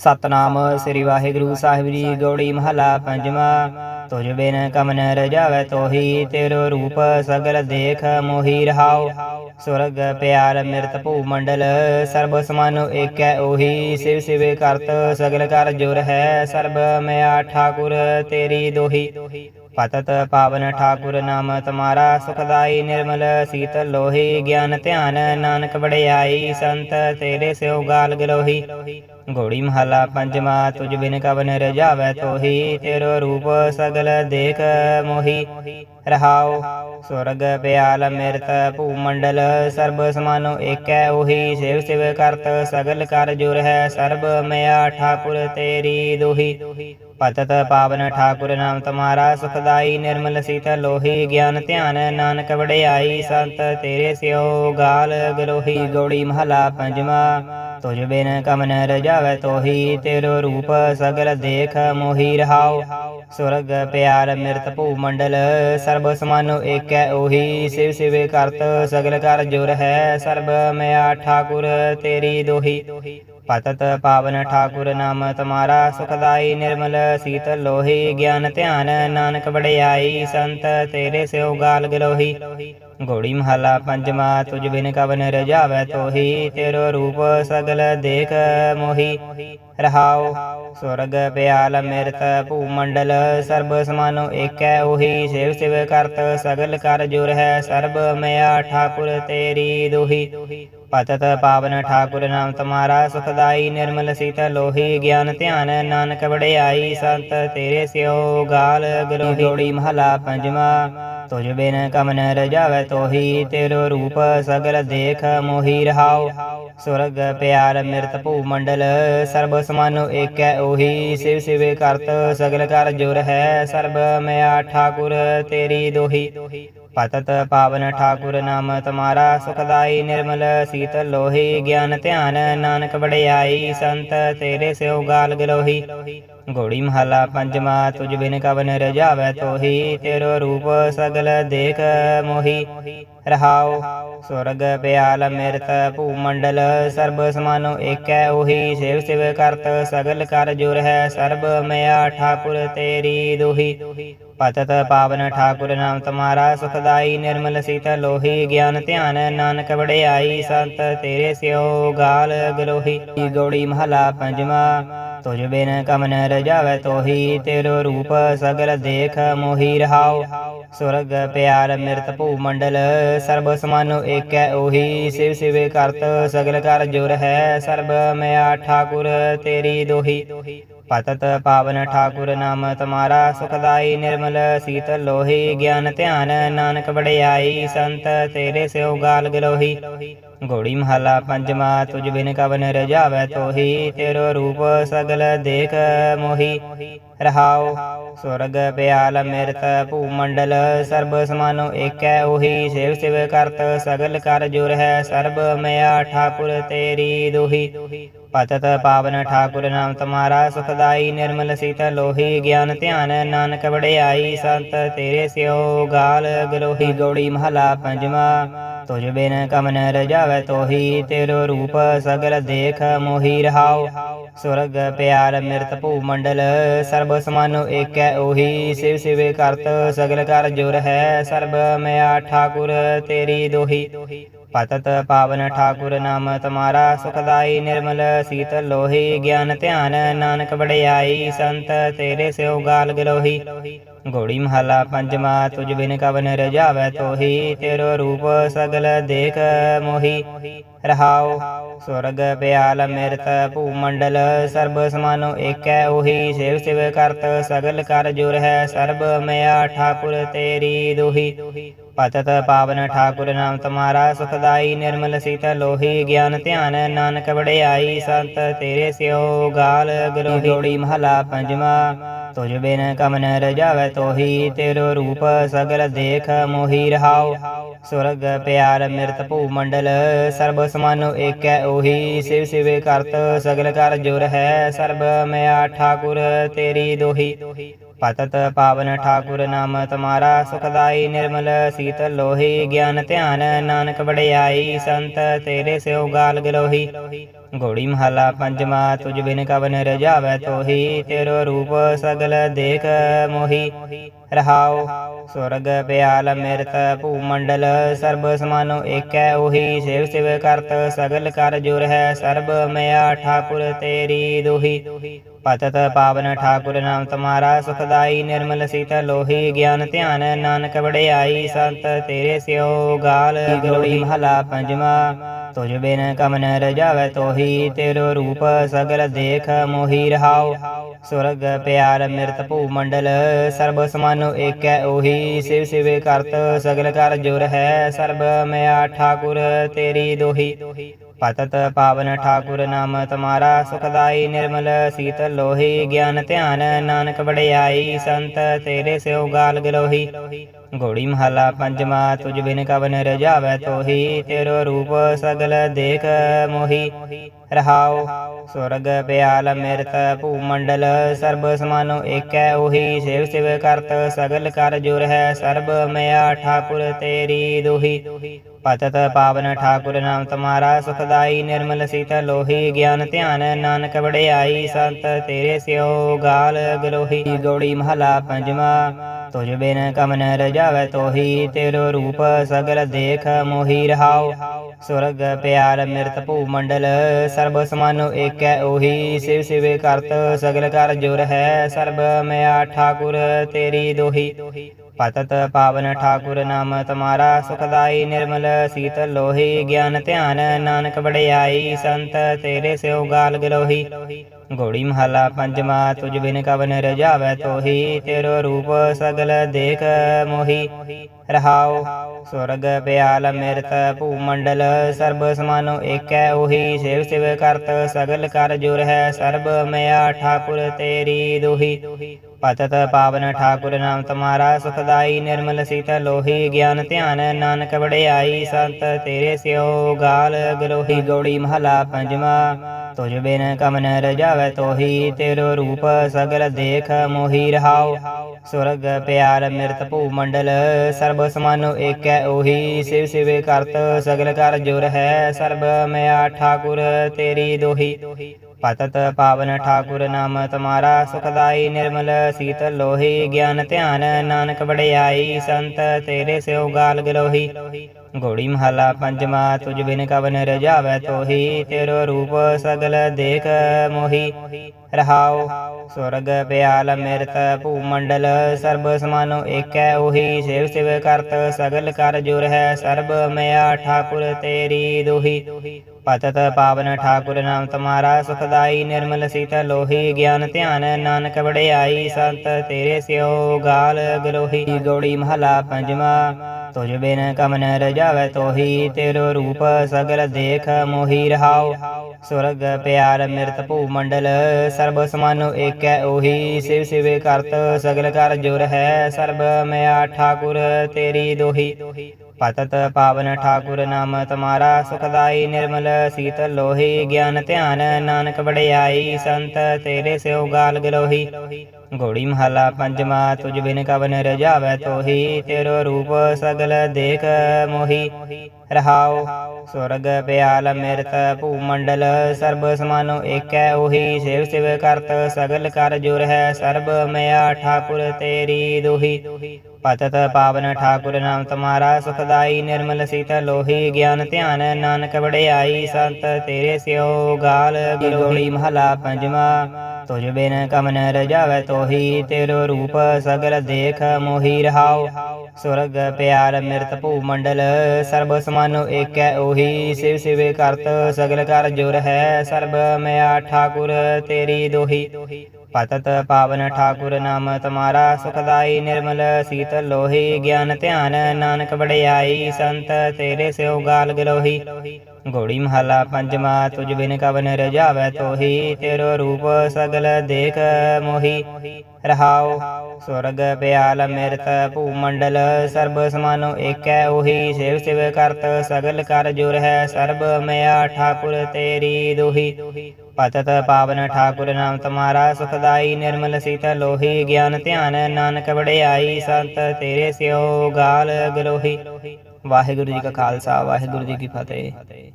ਸਤਨਾਮ ਸ੍ਰੀ ਵਾਹਿਗੁਰੂ ਸਾਹਿਬ ਜੀ ਗੌੜੀ ਮਹਲਾ ਪੰਜਵਾ। ਤੁਝ ਬਿਨ ਕਮਨ ਰਜਾਵੇ ਤੋਹੀ ਤੇਰੋ ਰੂਪ ਸਗਲ ਦੇਖ ਮੋਹੀ ਰਹਾਉ ਸੁਰਗ ਪਿਆਰ ਮਿਰਤ ਭੂ ਮੰਡਲ ਸਰਬ ਸਮਾਨੋ ਏਕੈ ਉਹੀ ਸਿਵ ਸਿਵੇ ਕਰਤ ਸਗਲ ਕਰ ਜੁਰ ਹੈ ਸਰਬ ਮਿਆ ਠਾਕੁਰ ਤੇਰੀ ਦੋਹੀ। ਪਤਤ ਪਾਵਨ ਠਾਕੁਰ ਨਾਮ ਤੁਮਾਰਾ ਸੁਖਦਾਈ ਨਿਰਮਲ ਸੀਤਲ ਲੋਹੀ ਗਿਆਨ ਧਿਆਨ ਨਾਨਕ ਵਡਿਆਈ ਸੰਤ ਤੇਰੇ ਸਿਉ ਗਾਲ ਗਲੋਹੀ। ਘੋੜੀ ਮਹਲਾ ਪੰਜਵਾ ਤੁਝ ਬਿਨ ਕਵਨ ਰਜਾਵੈ ਤੋਹੀ, ਤੇਰੋ ਰੂਪ ਸਗਲ ਦੇਖ ਮੋਹੀ। ਰਹਾਉ, ਸੁਰਗ ਪਿਆਲ ਮਿਰਤ ਭੂ ਮੰਡਲ ਸਰਬ ਸਮਾਨੋ ਏਕੈ ਉਹੀ। ਸਿਵ ਸਿਵ ਕਰਤ ਸਗਲ ਕਰ ਜੁਰ ਹੈ, ਸਰਬ ਮਿਆ ਠਾਕੁਰ ਤੇਰੀ ਦੋਹੀ। ਪਤਤ ਪਾਵਨ ਠਾਕੁਰ ਨਾਮ ਤੁਮਾਰਾ, ਸੁਖਦਾਈ ਨਿਰਮਲ ਸੀਤਲ ਲੋਹੀ। ਗਿਆਨ ਧਿਆਨ ਨਾਨਕ ਵਡਿਆਈ, ਸੰਤ ਤੇਰੇ ਸਿਓ ਗਾਲ ਗਲੋਹੀ। ਗੋੜੀ ਮਹਲਾ ਪੰਜਵਾ ਤੁਝ ਬਿਨ ਕਮਨ ਰਜਾਵੇ ਤੋਹੀ, ਤੇਰੋ ਰੂਪ ਸਗਲ ਦੇਖ ਮੋਹੀ ਰਹਾਉ। ਸੁਰਗ ਪਿਆਰ ਮਿਰਤ ਭੂ ਮੰਡਲ, ਸਰਬ ਸਮਾਨੋ ਏਕੈ ਉਹੀ। ਸਿਵ ਸਿਵੇ ਕਰਤ ਸਗਲ ਕਰ ਜੁਰ ਹੈ, ਸਰਬ ਮਿਆ ਠਾਕੁਰ ਤੇਰੀ ਦੋਹੀ। ਪਤਤ ਪਾਵਨ ਠਾਕੁਰ ਨਾਮ ਤੁਮਾਰਾ ਸੁਖਦਾਈ ਨਿਰਮਲ ਸ਼ੀਤ ਲੋਹੀ, ਗਿਆਨ ਧਿਆਨ ਨਾਨਕ ਵਡਿਆਈ, ਸੰਤ ਤੇਰੇ ਸਿਉ ਗਾਲ ਗਲੋਹੀ ਗੋੜੀ ਮਹਲਾ ਪੰਜਵਾ ਤੁਝ ਬਿਨ ਕਵਨ ਰਜਾਵੇ ਤੋਹੀ, ਤੇਰੋ ਰੂਪ ਸਗਲ ਦੇਖ ਮੋਹੀ। ਰਹਾਉ, ਸੁਰਗ ਪਿਆਲ ਮਿਰਤ ਭੂ ਮੰਡਲ ਸਰਬ ਸਮਾਨੋ ਏਕੈ ਉਹੀ, ਸਿਵ ਸਿਵ ਕਰਤ ਸਗਲ ਕਰ ਜੁਰ ਹੈ ਸਰਬ ਮਿਆ ਠਾਕੁਰ ਤੇਰੀ ਦੋਹੀ। ਪਤਤ ਪਾਵਨ ਠਾਕੁਰ ਨਾਮ ਤੁਮਾਰਾ ਸੁਖਦਾਈ ਨਿਰਮਲ ਸੀਤ ਲੋਹੀ, ਗਿਆਨ ਧਿਆਨ ਨਾਨਕ ਵੜਿਆਈ ਸੰਤ ਤੇਰੇ ਸਿਓ ਗਾਲ ਗਲੋਹੀ ਗੋੜੀ ਮਹਲਾ ਪੰਜਵਾ। ਤੁਝ ਬਿਨ ਕਮਨ ਰਜਾਵੇ ਤੋਹੀ, ਤੇਰੋ ਰੂਪ ਸਗਲ ਦੇਖ ਮੋਹੀ ਰਹਾਉ। ਸੁਰਗ ਪਿਆਰ ਮਿਰਤ ਭੂ ਮੰਡਲ, ਸਰਬ ਸਮਾਨੋ ਏਕੈ ਉਹੀ। ਸਿਵ ਸਿਵੇ ਕਰਤ ਸਗਲ ਕਰ ਜੁਰ ਹੈ ਸਰਬ, ਮਿਆ ਠਾਕੁਰ ਤੇਰੀ ਦੋਹੀ। ਪਤਤ ਪਾਵਨ ਠਾਕੁਰ ਨਾਮ ਤੁਮਾਰਾ ਸੁਖਦਾਈ ਨਿਰਮਲ ਸ਼ੀਤ ਲੋਹੀ, ਗਿਆਨ ਧਿਆਨ ਨਾਨਕ ਵਡਿਆਈ, ਸੰਤ ਤੇਰੇ ਸਿਉ ਗਾਲ ਗਲੋਹੀ। ਗੋੜੀ ਮਹਲਾ ਪੰਜਵਾ ਤੁਝ ਬਿਨ ਕਵਨ ਰਜਾਵੇ ਤੋਹੀ, ਤੇਰੋ ਰੂਪ ਸਗਲ ਦੇਖ ਮੋਹੀ। ਰਹਾਉ, ਸੁਰਗ ਪਿਆਲ ਮਿਰਤ ਭੂ ਮੰਡਲ ਸਰਬ ਸਮਾਨੋ ਏਕੈ ਉਹੀ। ਸਿਵ ਸਿਵ ਕਰਤ ਸਗਲ ਕਰ ਜੁਰ ਹੈ ਸਰਬ ਮਿਆ ਠਾਕੁਰ ਤੇਰੀ ਦੋਹੀ। ਪਤਤ ਪਾਵਨ ਠਾਕੁਰ ਨਾਮ ਤੁਮਾਰਾ ਸੁਖਦਾਈ ਨਿਰਮਲ ਸੀਤ ਲੋਹੀ, ਗਿਆਨ ਧਿਆਨ ਨਾਨਕ ਵੜਿਆਈ ਸੰਤ ਤੇਰੇ ਸਿਓ ਗਾਲ ਗਲੋਹੀ, ਗੌੜੀ ਮਹਲਾ ਪੰਜਵਾ ਤੁਝ ਬਿਨ ਕਮਨ ਰਜਾਵੇ ਤੋਹੀ, ਤੇਰੋ ਰੂਪ ਸਗਲ ਦੇਖ ਮੋਹੀ ਰਹਾਉ, ਸੁਰਗ ਪਿਆਰ ਮਿਰਤ ਭੂ ਮੰਡਲ, ਸਰਬ ਸਮਾਨੋ ਏਕੈ ਉਹੀ, ਸਿਵ ਸਿਵੇ ਕਰਤ ਸਗਲ ਕਰ ਜੁਰ ਹੈ ਸਰਬ ਮਿਆ ਠਾਕੁਰ ਤੇਰੀ ਦੋਹੀ। ਪਤਤ ਪਾਵਨ ਠਾਕੁਰ ਨਾਮ ਤੁਮਾਰਾ ਸੁਖਦਾਈ ਨਿਰਮਲ ਸੀਤਲ ਲੋਹੀ, ਗਿਆਨ ਧਿਆਨ ਨਾਨਕ ਵਡਿਆਈ, ਸੰਤ ਤੇਰੇ ਸਿਉ ਗਾਲ ਗਲੋਹੀ ਗੋੜੀ ਮਹਲਾ ਪੰਜਵਾ ਤੁਝ ਬਿਨ ਕਵਨ ਰਜਾਵੇ ਤੋਹੀ, ਤੇਰੋ ਰੂਪ ਸਗਲ ਦੇਖ ਮੋਹੀ। ਰਹਾਉ ਸੁਰਗ ਪਿਆਲ ਮਿਰਤ ਭੂਮੰਡਲ ਸਰਬ ਸਮਾਨੋ ਏਕੈ ਉਹੀ ਸਿਵ ਸਿਵ ਕਰਤ ਸਗਲ ਕਰ ਜੁਰ ਹੈ ਸਰਬ ਮਿਆ ਠਾਕੁਰ ਤੇਰੀ ਦੋਹੀ। ਪਤਤ ਪਾਵਨ ਠਾਕੁਰ ਨਾਮ ਤੁਮਾਰਾ ਸੁਖਦਾਈ ਨਿਰਮਲ ਸੀਤ ਲੋਹੀ ਗਿਆਨ ਧਿਆਨ ਨਾਨਕ ਵੜਿਆਈ ਸੰਤ ਤੇਰੇ ਸਿਓ ਗਾਲ ਗਲੋਹੀ ਗੌੜੀ ਮਹਲਾ ਪੰਜਵਾ। ਤੁਝ ਬਿਨ ਕਮਨ ਰਜਾਵੇ ਤੋਹੀ, ਤੇਰੋ ਰੂਪ ਸਗਲ ਦੇਖ ਮੋਹੀ ਰਹਾਉ। ਸੁਰਗ ਪਿਆਰ ਮਿਰਤ ਭੂ ਮੰਡਲ, ਸਰਬ ਸਮਾਨੋ ਏਕੈ ਉਹੀ। ਸਿਵ ਸਿਵੇ ਕਰਤ ਸਗਲ ਕਰ ਜੁਰ ਹੈ ਸਰਬ ਮਿਆ ਠਾਕੁਰ ਤੇਰੀ ਦੋਹੀ। ਪਤਤ ਪਾਵਨ ਠਾਕੁਰ ਨਾਮ ਤੁਮਾਰਾ ਸੁਖਦਾਈ ਨਿਰਮਲ ਸ਼ੀਤ ਲੋਹੀ ਗਿਆਨ ਧਿਆਨ ਨਾਨਕ ਵਡਿਆਈ ਸੰਤ ਤੇਰੇ ਸਿਉ ਗਾਲ ਗਲੋਹੀ ਗੋੜੀ ਮਹਲਾ ਪੰਜਵਾ ਤੁਝ ਬਿਨ ਕਵਨ ਰਜਾਵੇ ਤੋਹੀ ਤੇਰੋ ਰੂਪ ਸਗਲ ਦੇਖ ਮੋਹੀ ਰਹਾਉ ਸੁਰਗ ਪਿਆਲ, ਮਿਰਤ, ਭੂਮੰਡਲ, ਸਰਬ ਸਮਾਨੋ ਏਕੈ ਉਹੀ। ਸਿਵ ਸਿਵ ਕਰਤ, ਸਗਲ ਕਰ ਜੁਰ ਹੈ, ਸਰਬ ਮਿਆ ਠਾਕੁਰ ਤੇਰੀ ਦੋਹੀ। ਪਤਤ ਪਾਵਨ ਠਾਕੁਰ ਨਾਮ ਤੁਮਾਰਾ, ਸੁਖਦਾਈ ਨਿਰਮਲ ਸੀਤ ਲੋਹੀ। ਗਿਆਨ ਧਿਆਨ ਨਾਨਕ ਵਡਿਆਈ, ਸੰਤ ਤੇਰੇ ਸਿਓ ਗਾਲ ਗਲੋਹੀ ਜੋੜੀ ਮਹਲਾ ਪੰਜਵਾ ਤੁਜ ਬਿਨ ਕਮਨ ਰਜਾਵੇ ਤੋਹੀ। ਤੇਰੋ ਰੂਪ ਸਗਲ ਦੇਖ ਮੋਹੀ ਰਹਾਉ। ਸੁਰਗ, ਪਿਆਰ, ਮਿਰਤ ਭੂ ਮੰਡਲ ਸਰਬ ਸਮਾਨੋ ਏਕੈ ਉਹੀ। ਸਿਵ ਸਿਵੇ ਕਰਤ, ਸਗਲ ਕਰ ਜੁਰ ਹੈ ਸਰਬ ਮਿਆ ਠਾਕੁਰ, ਤੇਰੀ ਦੋਹੀ। ਪਤਤ ਪਾਵਨ ਠਾਕੁਰ ਨਾਮ ਤੁਮਾਰਾ ਸੁਖਦਾਈ ਨਿਰਮਲ ਸ਼ੀਤ ਲੋਹੀ, ਗਿਆਨ ਧਿਆਨ ਨਾਨਕ ਵਡਿਆਈ, ਸੰਤ ਤੇਰੇ ਸਿਉ ਗਾਲ ਗਲੋਹੀ। ਗੋੜੀ ਮਹਲਾ ਪੰਜਵਾ ਤੁਝ ਬਿਨ ਕਵਨ ਰਜਾਵੈ ਤੋਹੀ ਤੇਰੋ ਰੂਪ ਸਗਲ ਦੇਖ ਮੋਹੀ। ਰਹਾਉ, ਸੁਰਗ ਪਿਆਲ ਮਿਰਤ ਭੂ ਮੰਡਲ ਸਰਬ ਸਮਾਨੋ ਏਕੈ ਉਹੀ। ਸਿਵ ਸਿਵ ਕਰਤ ਸਗਲ ਕਰ ਜੁਰ ਹੈ ਸਰਬ ਮਿਆ ਠਾਕੁਰ ਤੇਰੀ ਦੋਹੀ। ਪਤਤ ਪਾਵਨ ਠਾਕੁਰ ਨਾਮ ਤੁਮਾਰਾ ਸੁਖਦਾਈ ਨਿਰਮਲ ਸੀਤਲ ਲੋਹੀ ਗਿਆਨ ਧਿਆਨ ਨਾਨਕ ਵਡਿਆਈ ਸੰਤ ਤੇਰੇ ਸਿਓ ਗਾਲ ਗਲੋਈ ਮਹਲਾ ਪੰਜਵਾ ਤੁਝ ਬਿਨ ਕਮਨ ਰਜਾਵੈ ਤੋਹੀ ਤੇਰੋ ਰੂਪ ਸਗਲ ਦੇਖ ਮੋਹੀ ਰਹਾਉ ਸੁਰਗ ਪਿਆਰ ਮਿਰਤ ਭੂ ਮੰਡਲ ਸਰਬ ਸਮਾਨੋ ਏਕੈ ਉਹੀ ਸਿਵ ਸਿਵੇ ਕਰਤ ਸਗਲ ਕਰ ਜੁਰ ਹੈ ਸਰਬ ਮਿਆ ਠਾਕੁਰ ਤੇਰੀ ਦੋਹੀ ਪਤਤ ਪਾਵਨ ਠਾਕੁਰ ਨਾਮ ਤੁਮਾਰਾ ਸੁਖਦਾਈ ਨਿਰਮਲ ਸ਼ੀਤ ਲੋਹੀ, ਗਿਆਨ ਧਿਆਨ ਨਾਨਕ ਵਡਿਆਈ, ਸੰਤ ਤੇਰੇ ਸਿਉ ਗਾਲ ਗਲੋਹੀ। ਗੋੜੀ ਮਹਲਾ ਪੰਜਵਾ ਤੁਝ ਬਿਨ ਕਵਨ ਰਜਾਵੈ ਤੋਹੀ, ਤੇਰੋ ਰੂਪ ਸਗਲ ਦੇਖ ਮੋਹੀ। ਰਹਾਉ, ਸੁਰਗ ਪਿਆਲ ਮਿਰਤ ਭੂ ਮੰਡਲ ਸਰਬ ਸਮਾਨੋ ਏਕੈ ਉਹੀ। ਸਿਵ ਸਿਵ ਕਰਤ ਸਗਲ ਕਰ ਜੁਰ ਹੈ ਸਰਬ ਮਿਆ ਠਾਕੁਰ ਤੇਰੀ ਦੋਹੀ। ਪਤਤ ਪਾਵਨ ਠਾਕੁਰ ਨਾਮ ਤੁਮਾਰਾ ਸੁਖਦਾਈ ਨਿਰਮਲ ਸੀਤਲ ਲੋਹੀ ਗਿਆਨ ਧਿਆਨ ਨਾਨਕ ਵੜਿਆਈ ਸੰਤ ਤੇਰੇ ਸਿਓ ਗਾਲ ਗਲੋਹੀ ਗੋੜੀ ਮਹਲਾ ਪੰਜਵਾ ਤੁਝ ਬਿਨ ਕਮਨ ਰਜਾਵੈ ਤੋਹੀ ਤੇਰੋ ਰੂਪ ਸਗਲ ਦੇਖ ਮੋਹੀ ਰਹਾਉ ਸੁਰਗ ਪਿਆਰ ਮਿਰਤ ਭੂ ਮੰਡਲ ਸਰਬ ਸਮਾਨੋ ਏਕੈ ਉਹੀ ਸਿਵ ਸਿਵੇ ਕਰਤ ਸਗਲ ਕਰ ਜੁਰ ਹੈ ਸਰਬ ਮਿਆ ਠਾਕੁਰ ਤੇਰੀ ਦੋਹੀ ਪਤਤ ਪਾਵਨ ਠਾਕੁਰ ਨਾਮ ਤੁਮਾਰਾ ਸੁਖਦਾਈ ਨਿਰਮਲ ਸ਼ੀਤ ਲੋਹੀ, ਗਿਆਨ ਧਿਆਨ ਨਾਨਕ ਬੜਿਆਈ ਸੰਤ ਤੇਰੇ ਸਿਉ ਗਾਲ ਗਲੋਹੀ ਗੋੜੀ ਮਹਲਾ ਪੰਜਵਾ ਤੁਝ ਬਿਨ ਕਵਨ ਰਜਾਵੈ ਤੋਹੀ, ਤੇਰੋ ਰੂਪ ਸਗਲ ਦੇਖ ਮੋਹੀ। ਰਹਾਉ, ਸੁਰਗ ਪਿਆਲ ਮਿਰਤ ਭੂ ਮੰਡਲ ਸਰਬ ਸਮਾਨੋ ਏਕੈ ਉਹੀ, ਸਿਵ ਸਿਵ ਕਰਤ ਸਗਲ ਕਰ ਜੁਰ ਹੈ ਸਰਬ ਮਿਆ ਠਾਕੁਰ ਤੇਰੀ ਦੋਹੀ। ਪਤਤ ਪਾਵਨ ਠਾਕੁਰ ਨਾਮ ਤੁਮਾਰਾ ਸੁਖਦਾਈ ਨਿਰਮਲ ਸੀਤ ਲੋਹੀ ਗਿਆਨ ਧਿਆਨ ਨਾਨਕ ਵੜਿਆਈ ਸੰਤ ਤੇਰੇ ਸਿਓ ਗਾਲ ਗਲੋਹੀ ਗੌੜੀ ਮਹਲਾ ਪੰਜਵਾ ਤੁਝ ਬਿਨ ਕਮਨ ਰਜਾਵੈ ਤੋਹੀ ਤੇਰੋ ਰੂਪ ਸਗਲ ਦੇਖ ਮੋਹੀ ਰਹਾਉ ਸੁਰਗ ਪਿਆਰ ਮਿਰਤ ਭੂ ਮੰਡਲ ਸਰਬ ਸਮਾਨੋ ਏਕੈ ਉਹੀ ਸਿਵ ਸਿਵੇ ਕਰਤ ਸਗਲ ਕਰ ਜੁਰ ਹੈ ਸਰਬ ਮਿਆ ਠਾਕੁਰ ਤੇਰੀ ਦੋਹੀ ਪਤਤ ਪਾਵਨ ਠਾਕੁਰ ਨਾਮ ਤੁਮਾਰਾ ਸੁਖਦਾਈ ਨਿਰਮਲ ਸੀਤ ਲੋਹੀ, ਗਿਆਨ ਧਿਆਨ ਨਾਨਕ ਵਡਿਆਈ, ਸੰਤ ਤੇਰੇ ਸਿਉ ਗਾਲ ਗਲੋਹੀ। ਗੋੜੀ ਮਹਲਾ ਪੰਜਵਾ ਤੁਝ ਬਿਨ ਕਵਨ ਰਜਾਵੈ ਤੋਹੀ, ਤੇਰੋ ਰੂਪ ਸਗਲ ਦੇਖ ਮੋਹੀ। ਰਹਾਉ, ਸੁਰਗ ਪਿਆਲ ਮਿਰਤ ਭੂ ਮੰਡਲ, ਸਰਬ ਸਮਾਨੋ ਏਕੈ ਉਹੀ, ਸਿਵ ਸਿਵ ਕਰਤ ਸਗਲ ਕਰ ਜੁਰ ਹੈ ਸਰਬ ਮਿਆ ਠਾਕੁਰ ਤੇਰੀ ਦੋਹੀ। ਪਤਤ ਪਾਵਨ ਠਾਕੁਰ ਨਾਮ ਤੁਮਾਰਾ ਸੁਖਦਾਈ ਨਿਰਮਲ ਸੀਤਲ ਲੋਹੀ ਗਿਆਨ ਧਿਆਨ ਨਾਨਕ ਵਡਿਆਈ ਸੰਤ ਤੇਰੇ ਸਿਓ ਗਾਲ ਗਲੋਹੀ ਗੋੜੀ ਮਹਲਾ ਪੰਜਵਾ, ਤੁਝ ਬਿਨ ਕਮਨ ਰਜਾਵੈ ਤੋਹੀ, ਤੇਰੋ ਰੂਪ ਸਗਲ ਦੇਖ ਮੋਹੀ ਰਹਾਓ ਸੁਰਗ ਪਿਆਰ ਮਿਰਤ ਭੂ ਮੰਡਲ, ਸਰਬ ਸਮਾਨੋ ਏਕੈ ਉਹੀ ਸਿਵ ਸਿਵੇ ਕਰਤ, ਸਗਲ ਕਰ ਜੁਰ ਹੈ ਸਰਬ, ਮਿਆ ਠਾਕੁਰ ਤੇਰੀ ਦੋਹੀ। ਪਤਤ ਪਾਵਨ ਠਾਕੁਰ ਨਾਮ ਤੁਮਾਰਾ, ਸੁਖਦਾਈ ਨਿਰਮਲ ਸੀਤਲ ਲੋਹੀ, ਗਿਆਨ ਧਿਆਨ ਨਾਨਕ ਵਡਿਆਈ, ਸੰਤ ਤੇਰੇ ਸਿਉ ਗਾਲ ਗਲੋਹੀ। ਗੋੜੀ ਮਹਲਾ ਪੰਜਵਾ, ਤੁਜ ਬਿਨ ਕਵਨ ਰਜਾਵੈ ਤੋਹੀ, ਤੇਰੋ ਰੂਪ ਸਗਲ ਦੇਖ ਮੋਹੀ। ਰਹਾਉ ਸੁਰਗ ਪਿਆਲ ਮਿਰਤ ਭੂਮੰਡਲ ਸਰਬ ਸਮਾਨੋ ਏਕੈ ਉਹੀ ਸਿਵ ਸਿਵ ਕਰਤ ਸਗਲ ਕਰ ਜੁਰ ਹੈ ਸਰਬ ਮਿਆ ਠਾਕੁਰ ਤੇਰੀ ਦੋਹੀ। ਪਤਤ ਪਾਵਨ ਠਾਕੁਰ ਨਾਮ ਤੁਮਾਰਾ ਸੁਖਦਾਈ ਨਿਰਮਲ ਸੀਤਲ ਲੋਹੀ ਗਿਆਨ ਧਿਆਨ ਨਾਨਕ ਵੜਿਆਈ ਸੰਤ ਤੇਰੇ ਸਿਓ ਗਾਲ ਗਲੋਹੀ ਮਹਲਾ ਪੰਜਵਾ। ਤੁਜ ਬਿਨ ਕਮਨ ਰਜਾਵੈ ਤੋਹੀ ਤੇਰੋ ਰੂਪ ਸਗਲ ਦੇਖ ਮੋਹੀ ਰਹਾਉ। ਸੁਰਗ, ਪਿਆਰ, ਮਿਰਤ ਭੂ ਮੰਡਲ ਸਰਬ ਸਮਾਨੋ ਏਕੈ ਉਹੀ। ਸਿਵ ਸਿਵੇ ਕਰਤ, ਸਗਲ ਕਰ ਜੁਰ ਹੈ, ਸਰਬ ਮਿਆ ਠਾਕੁਰ, ਤੇਰੀ ਦੋਹੀ। ਪਤਤ ਪਾਵਨ ਠਾਕੁਰ ਨਾਮ ਤੁਮਾਰਾ, ਸੁਖਦਾਈ ਨਿਰਮਲ, ਸੀਤਲ ਲੋਹੀ। ਗਿਆਨ ਧਿਆਨ ਨਾਨਕ ਵਡਿਆਈ, ਸੰਤ ਤੇਰੇ ਸਿਉ ਗਾਲ ਗਲੋਹੀ। ਗੋੜੀ ਮਹਲਾ ਪੰਜਵਾ ਤੁਝ ਬਿਨ ਕਵਨ ਰਜਾਵੈ ਤੋਹੀ। ਤੇਰੋ ਰੂਪ ਸਗਲ ਦੇਖ ਮੋਹੀ। ਰਹਾਓ ਸੁਰਗ ਪਿਆਲ, ਮਿਰਤ ਭੂ ਮੰਡਲ ਸਰਬ ਸਮਾਨੋ ਏਕੈ ਉਹੀ। ਸਿਵ ਸਿਵ ਕਰਤ, ਸਗਲ ਕਰ ਜੁਰ ਹੈ, ਸਰਬ ਮਿਆ ਠਾਕੁਰ ਤੇਰੀ ਦੋਹੀ। ਪਤਤ ਪਾਵਨ ਠਾਕੁਰ ਨਾਮ ਤੁਮਾਰਾ, ਸੁਖਦਾਈ ਨਿਰਮਲ ਸੀਤਲ ਲੋਹੀ। ਗਿਆਨ ਧਿਆਨ ਨਾਨਕ ਵਡਿਆਈ, ਸੰਤ ਤੇਰੇ ਸਿਓ ਗਾਲ ਗਲੋਹੀ। ਵਾਹਿਗੁਰੂ ਜੀ ਕਾ ਖਾਲਸਾ, ਵਾਹਿਗੁਰੂ ਜੀ ਕੀ ਫਤਿਹ।